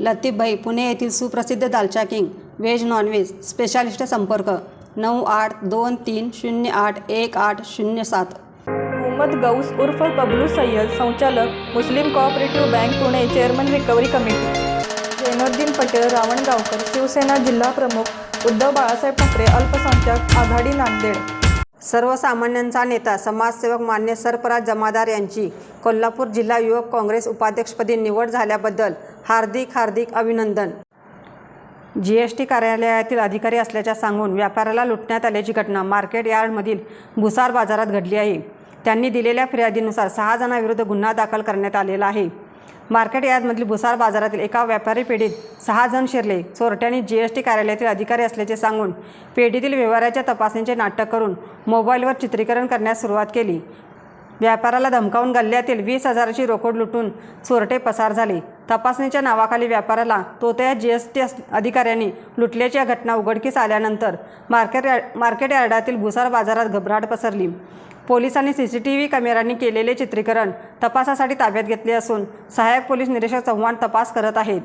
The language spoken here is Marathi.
लतीफभाई पुणे येथील सुप्रसिद्ध दालचा king veg non veg specialist संपर्क नऊ आठ दोन तीन शून्य आठ एक आठ शून्य सात. मोहम्मद गौस उर्फ बबलू सय्यद संचालक Muslim cooperative bank Pune chairman recovery committee Zainuddin Patel Ravangaonkar Shivsena जिल्हा प्रमुख उद्धव बाळासाहेब ठाकरे अल्पसंख्याक आघाडी नांदेड. सर्वसामान्यांचा नेता समाजसेवक मान्य सरफराज जमादार यांची कोल्हापूर जिल्हा युवक काँग्रेस उपाध्यक्षपदी निवड झाल्याबद्दल हार्दिक हार्दिक अभिनंदन. जी एस टी कार्यालयातील अधिकारी असल्याच्या सांगून व्यापाऱ्याला लुटण्यात आल्याची घटना मार्केट यार्डमधील भुसार बाजारात घडली आहे. त्यांनी दिलेल्या फिर्यादीनुसार सहा जणांविरुद्ध गुन्हा दाखल करण्यात आलेला आहे. मार्केट यार्डमधील भुसार बाजारातील एका व्यापारी पेढीत सहा जण शिरले. चोरट्यांनी जी एस टी कार्यालयातील अधिकारी असल्याचे सांगून पेढीतील व्यवहाराच्या तपासणीचे नाटक करून मोबाईलवर चित्रीकरण करण्यास सुरुवात केली. व्यापाराला धमकावून गल्ल्यातील वीस हजाराची रोकड लुटून चोरटे पसार झाले. तपासणीच्या नावाखाली व्यापाराला तोतया जी एस टी अधिकाऱ्यांनी लुटल्याच्या घटना उघडकीस आल्यानंतर मार्केट मार्केट यार्डातील भुसार बाजारात घबराट पसरली. पोलिसांनी सी सी टी व्ही कॅमेऱ्यांनी केलेले चित्रीकरण तपासासाठी ताब्यात घेतले असून सहाय्यक पोलीस निरीक्षक चव्हाण तपास करत आहेत.